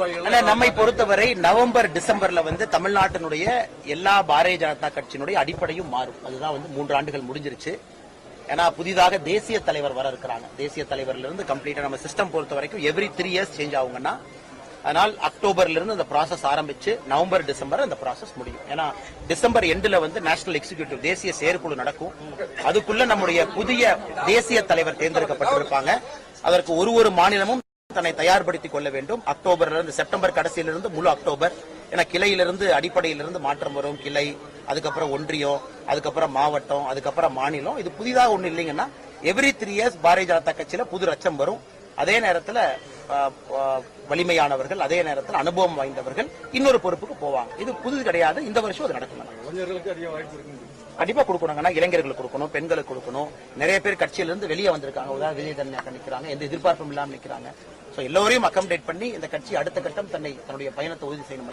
நிர்வாகிகள் ஆனா நம்மை பொறுத்தவரை நவம்பர் டிசம்பர்ல வந்து தமிழ்நாட்டினுடைய எல்லா பாரதிய ஜனதா கட்சியினுடைய அடிப்படையும் மாறும். அதுதான் வந்து மூன்று ஆண்டுகள் முடிஞ்சிருச்சு. ஏன்னா புதிதாக தேசிய தலைவர் வர இருக்கிறாங்க. தேசிய தலைவர்ல இருந்து கம்ப்ளீட்டா நம்ம சிஸ்டம் பொறுத்த வரைக்கும் எவ்ரி த்ரீ இயர்ஸ் சேஞ்ச் ஆகுங்கன்னா அதனால் அக்டோபர்ல இருந்து அந்த ப்ராசஸ் ஆரம்பிச்சு நவம்பர் டிசம்பர் அந்த ப்ராசஸ் முடியும். ஏன்னா டிசம்பர் எண்டுல வந்து நேஷனல் எக்ஸிகியூட்டிவ் தேசிய செயற்குழு நடக்கும். அதுக்குள்ள நம்முடைய புதிய தேசிய தலைவர் தேர்ந்தெடுக்கப்பட்டிருப்பாங்க. அதற்கு ஒரு ஒரு மாநிலமும் தன்னை தயார்படுத்திக் கொள்ள வேண்டும். அக்டோபர்ல இருந்து செப்டம்பர் கடைசியிலிருந்து முழு அக்டோபர். ஏன்னா கிளையிலிருந்து அடிப்படையிலிருந்து மாற்றம் வரும். கிளை அதுக்கப்புறம் ஒன்றியம் அதுக்கப்புறம் மாவட்டம் அதுக்கப்புறம் மாநிலம். இது புதிதாக ஒண்ணு இல்லைங்கன்னா every three years Bharatiya Janata கட்சியில புது ரச்சம் வரும். அதே நேரத்தில் வலிமையானவர்கள் அதே நேரத்தில் அனுபவம் வாய்ந்தவர்கள் இன்னொரு பொறுப்புக்கு போவாங்க. இது புது கிடையாது. இந்த வருஷம் அது நடக்கும். கண்டிப்பா கொடுக்கணுங்கன்னா இளைஞர்களுக்கு கொடுக்கணும் பெண்களுக்கு கொடுக்கணும். நிறைய பேர் கட்சியில இருந்து வெளியே வந்திருக்காங்க. உதாரண விஜய் தன்யாக்க நிக்கிறாங்க. எந்த எதிர்பார்ப்பும் இல்லாம நிக்கிறாங்க. சோ எல்லோரையும் அக்கமடேட் பண்ணி இந்த கட்சி அடுத்த கட்டம் தன்னை தன்னுடைய பயணத்தை உறுதி செய்யணும்